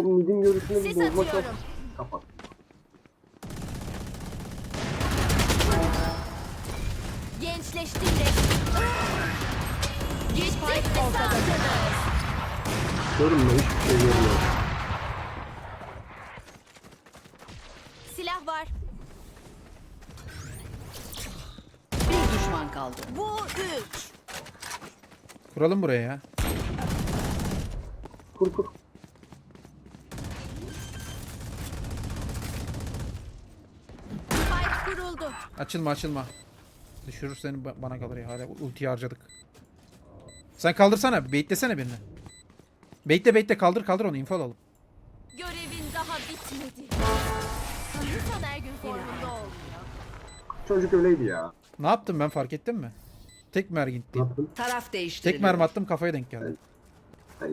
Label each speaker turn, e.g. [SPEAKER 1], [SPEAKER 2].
[SPEAKER 1] O midin görüşünü bir
[SPEAKER 2] Sis
[SPEAKER 1] yok.
[SPEAKER 2] atıyorum.
[SPEAKER 1] Kapat.
[SPEAKER 2] Gençleştim resmen. Gitti mi sandınız?
[SPEAKER 1] Görünme hiçbir şey görmüyor.
[SPEAKER 2] Silah var.
[SPEAKER 3] Bir düşman kaldı.
[SPEAKER 2] Bu üç.
[SPEAKER 4] Kuralım buraya ya.
[SPEAKER 1] Kur kur.
[SPEAKER 2] Kuruldu.
[SPEAKER 4] Açılma açılma. Düşürür seni ba- bana kalır ya. Hala ultiyi harcadık. Sen kaldırsana. Beklesene birini. Bekle bekle kaldır kaldır onu info alalım.
[SPEAKER 2] Görevin daha bitmedi. Sanırsam her gün formunda olmuyor.
[SPEAKER 1] Çocuk öyleydi ya.
[SPEAKER 4] Ne yaptım ben fark ettin mi? Tek mermi
[SPEAKER 1] Ne
[SPEAKER 4] gitti.
[SPEAKER 1] yaptın?
[SPEAKER 3] Taraf değiştiriliyor.
[SPEAKER 4] Tek mermi attım kafaya denk geldi.
[SPEAKER 1] Yok